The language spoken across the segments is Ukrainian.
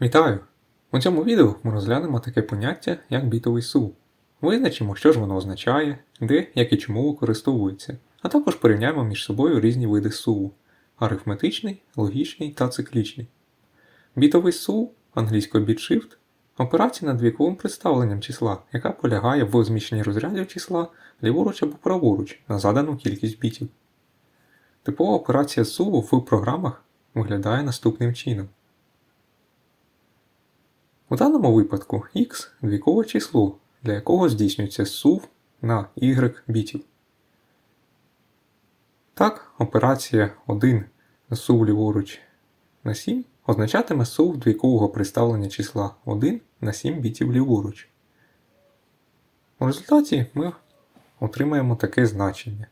Вітаю! У цьому відео ми розглянемо таке поняття, як бітовий сув. Визначимо, що ж воно означає, де, як і чому використовується, а також порівняємо між собою різні види суву арифметичний, логічний та циклічний. Бітовий сув, англійською bit-shift, операція над віковим представленням числа, яка полягає в зміщенні розрядів числа ліворуч або праворуч на задану кількість бітів. Типова операція суву в програмах виглядає наступним чином. У даному випадку x двійкове число, для якого здійснюється сув на y бітів. Так, операція 1 сув ліворуч на 7 означатиме сув двійкового представлення числа 1 на 7 бітів ліворуч. У результаті ми отримаємо таке значення.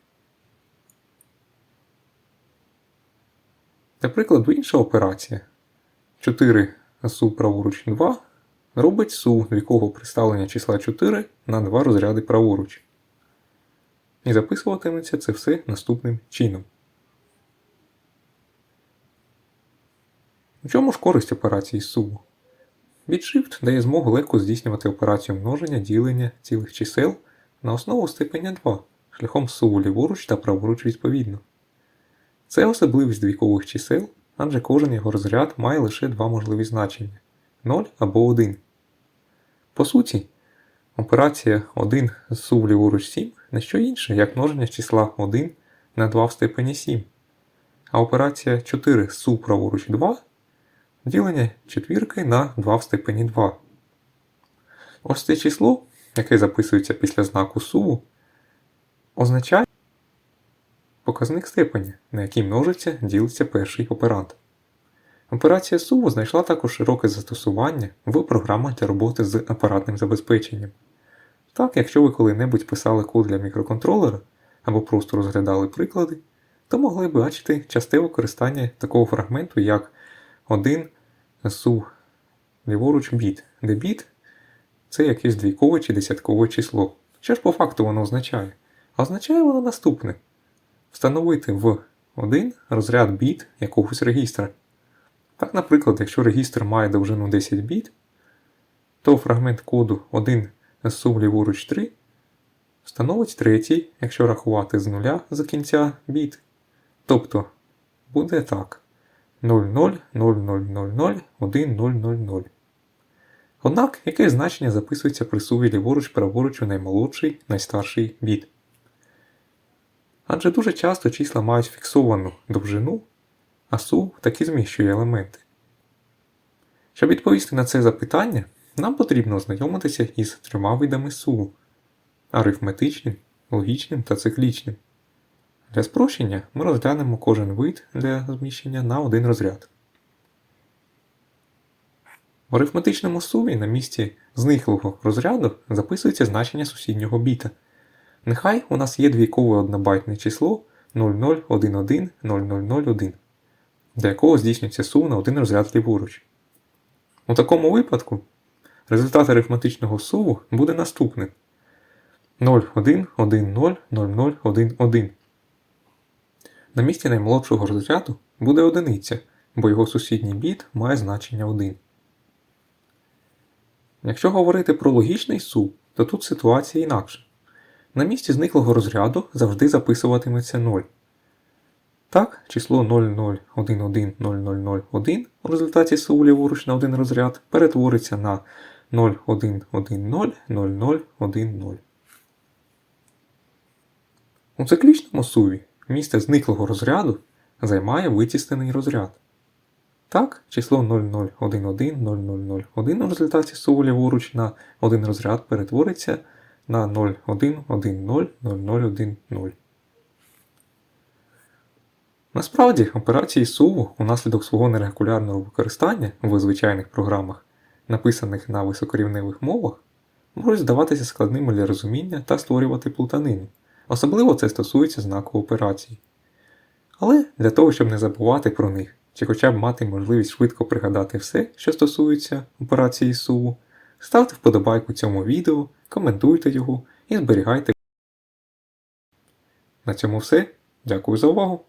Для прикладу, інша операція 4 сув праворуч 2 робить сув двійкового представлення числа 4 на 2 розряди праворуч. І записуватиметься це все наступним чином. У чому ж користь операції суву? BitShift дає змогу легко здійснювати операцію множення ділення цілих чисел на основу степеня 2 шляхом суву ліворуч та праворуч відповідно. Це особливість двійкових чисел, адже кожен його розряд має лише два можливі значення 0 або 1. По суті, операція 1 з сув ліворуч 7 не що інше, як множення числа 1 на 2 в степені 7, а операція 4 з сув праворуч 2 ділення четвірки на 2 в степені 2. Ось це число, яке записується після знаку суву, означає показник степені, на який множиться ділиться перший операнд. Операція суву знайшла також широке застосування в програмах для роботи з апаратним забезпеченням. Так, якщо ви коли-небудь писали код для мікроконтролера або просто розглядали приклади, то могли б бачити часте використання такого фрагменту, як 1 сув ліворуч біт, де біт це якесь двійкове чи десяткове число. Що ж по факту воно означає? А означає воно наступне: встановити в 1 розряд біт якогось регістра. Так, наприклад, якщо регістр має довжину 10 біт, то фрагмент коду 1 з сув ліворуч 3 встановить третій, якщо рахувати з нуля за кінця біт. Тобто буде так 0000001000. Однак, яке значення записується при суві ліворуч праворуч у наймолодший найстарший біт? Адже дуже часто числа мають фіксовану довжину, а сув таки зміщує елементи. Щоб відповісти на це запитання, нам потрібно ознайомитися із трьома видами суву арифметичним, логічним та циклічним. Для спрощення ми розглянемо кожен вид для зміщення на один розряд. В арифметичному суві на місці зниклого розряду записується значення сусіднього біта. Нехай у нас є двійкове однобайтне число 00110001, для якого здійснюється сув на один розряд ліворуч. У такому випадку результат арифметичного суву буде наступним 0,1,1,0,0,0,1,1. На місці наймолодшого розряду буде одиниця, бо його сусідній біт має значення 1. Якщо говорити про логічний сув, то тут ситуація інакша. На місці зниклого розряду завжди записуватиметься 0. Так, число 001110001 у результаті ліворуч на один розряд перетвориться на 01100010. У циклічному суві місце зниклого розряду займає витіснений розряд. Так, число 00110001 у результаті суву ліворуч на один розряд перетвориться на 01100010. Насправді, операції суву унаслідок свого нерегулярного використання в звичайних програмах, написаних на високорівневих мовах, можуть здаватися складними для розуміння та створювати плутанину. Особливо це стосується знаку операцій. Але для того, щоб не забувати про них, чи хоча б мати можливість швидко пригадати все, що стосується операції суву, ставте вподобайку цьому відео, коментуйте його і зберігайте. На цьому все. Дякую за увагу!